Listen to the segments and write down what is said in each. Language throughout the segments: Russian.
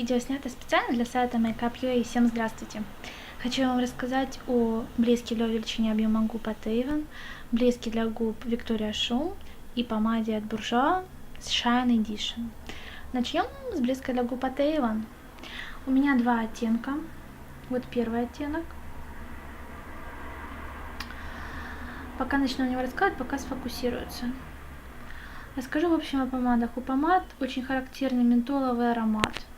Видео снято специально для сайта Makeup.ua и всем здравствуйте! Хочу вам рассказать о блеске для увеличения объема губ от Avon, блеске для губ Victoria Show и помаде от Bourjois Shine Edition. Начнем с блеска для губ от Avon. У меня два оттенка. Вот первый оттенок. Пока начну о него рассказывать, пока сфокусируется. Расскажу в общем о помадах. У помад очень характерный ментоловый аромат.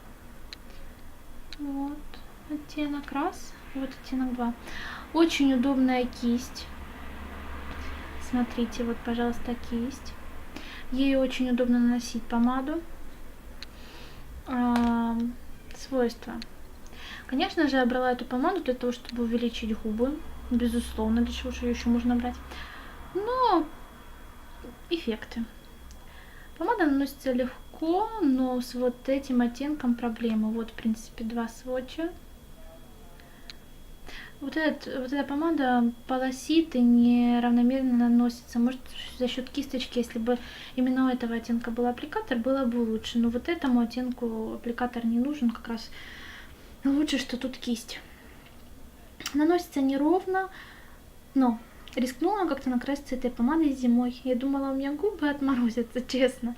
Вот оттенок раз, вот оттенок два. Очень удобная кисть. Смотрите, вот, пожалуйста, кисть. Ей очень удобно наносить помаду. А, свойства. Конечно же, я брала эту помаду для того, чтобы увеличить губы. Безусловно, для чего же ее еще можно брать. Но эффекты. Помада наносится легко, но с вот этим оттенком проблемы. Вот, в принципе, два сводча. Вот, этот, вот эта помада полосит и неравномерно наносится. Может, за счет кисточки, если бы именно у этого оттенка был аппликатор, было бы лучше. Но вот этому оттенку аппликатор не нужен, как раз лучше, что тут кисть. Наносится неровно, но Рискнула как-то накраситься этой помадой зимой. Я думала, у меня губы отморозятся, честно.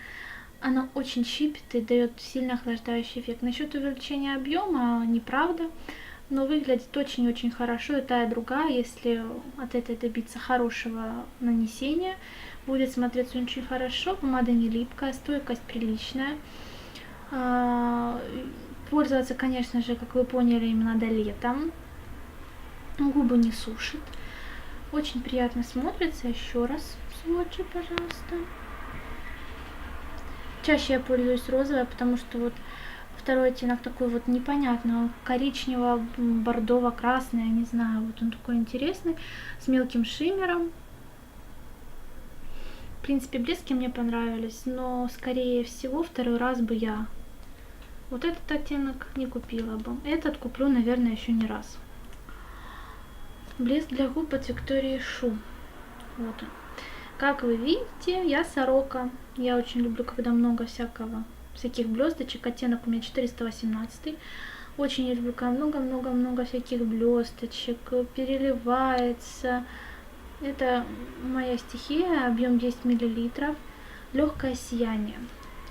Она очень щипит и дает сильно охлаждающий эффект. Насчет увеличения объема неправда, но выглядит очень-очень хорошо. И та, и другая, если от этой добиться хорошего нанесения, будет смотреться очень хорошо. Помада не липкая, стойкость приличная. А, пользоваться, конечно же, как вы поняли, им надо летом. Губы не сушит. Очень приятно смотрится. Еще раз сводчи, пожалуйста. Чаще я пользуюсь розовой, потому что вот второй оттенок такой вот непонятный, коричнево-бордово-красный, я не знаю, вот он такой интересный, с мелким шиммером. В принципе, блески мне понравились, но, скорее всего, второй раз бы я вот этот оттенок не купила бы. Этот куплю, наверное, еще не раз. Блеск для губ от Виктории Шу. Вот он. Как вы видите, я сорока. Я очень люблю, когда много всякого, всяких блесточек. Оттенок у меня 418. Очень люблю, когда много-много-много всяких блесточек, переливается. Это моя стихия, объем 10 миллилитров. Легкое сияние.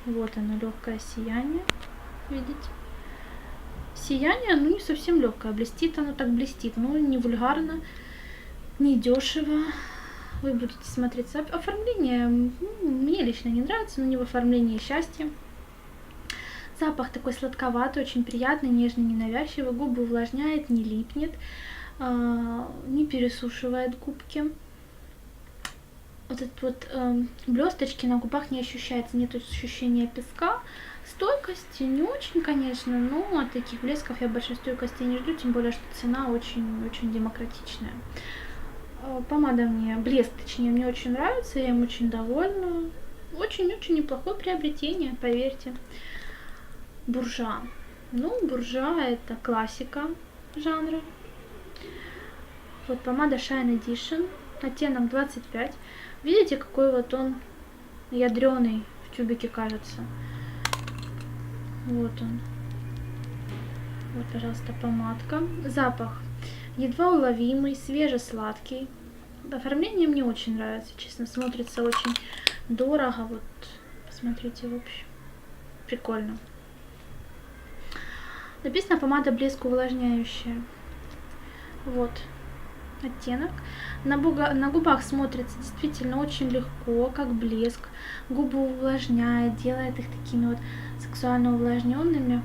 Вот оно, легкое сияние. Видите? Сияние, ну, не совсем легкое. Блестит оно так блестит, но не вульгарно, не дешево. Вы будете смотреться. Оформление ну, мне лично не нравится, но не в оформлении счастья. Запах такой сладковатый, очень приятный, нежный, ненавязчивый. Губы увлажняет, не липнет, а, не пересушивает губки. Вот этот вот э, блесточки на губах не ощущается, нет ощущения песка. Стойкость не очень, конечно, но от таких блесков я большой стойкости не жду, тем более, что цена очень-очень демократичная. Э, помада мне, блеск точнее, мне очень нравится, я им очень довольна. Очень-очень неплохое приобретение, поверьте. Буржа. Ну, буржа это классика жанра. Вот помада Shine Edition, оттенок 25. Видите, какой вот он ядреный в тюбике кажется. Вот он. Вот, пожалуйста, помадка. Запах едва уловимый, свежесладкий. Оформление мне очень нравится, честно. Смотрится очень дорого. Вот, посмотрите, в общем. Прикольно. Написано помада блеск увлажняющая. Вот оттенок. На, буга, на губах смотрится действительно очень легко, как блеск. Губы увлажняет, делает их такими вот сексуально увлажненными,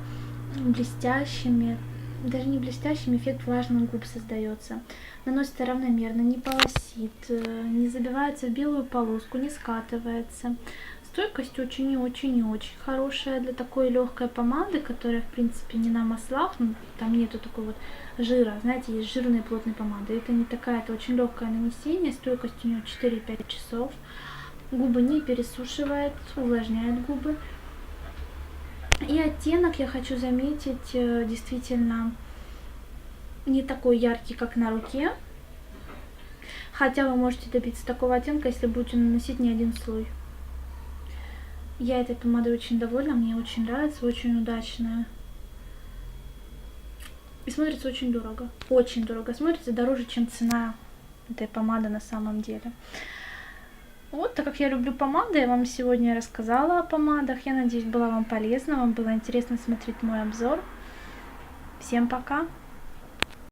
блестящими. Даже не блестящими, эффект влажных губ создается. Наносится равномерно, не полосит, э, не забивается в белую полоску, не скатывается. Стойкость очень и очень и очень хорошая для такой легкой помады, которая, в принципе, не на маслах, ну, там нету такой вот жира. Знаете, есть жирные плотные помады. Это не такая, это очень легкое нанесение, стойкость у нее 4-5 часов. Губы не пересушивает, увлажняет губы. И оттенок, я хочу заметить, э, действительно не такой яркий, как на руке. Хотя вы можете добиться такого оттенка, если будете наносить не один слой. Я этой помадой очень довольна, мне очень нравится, очень удачная И смотрится очень дорого. Очень дорого. Смотрится дороже, чем цена этой помады на самом деле. Вот, так как я люблю помады, я вам сегодня рассказала о помадах. Я надеюсь, было вам полезно, вам было интересно смотреть мой обзор. Всем пока!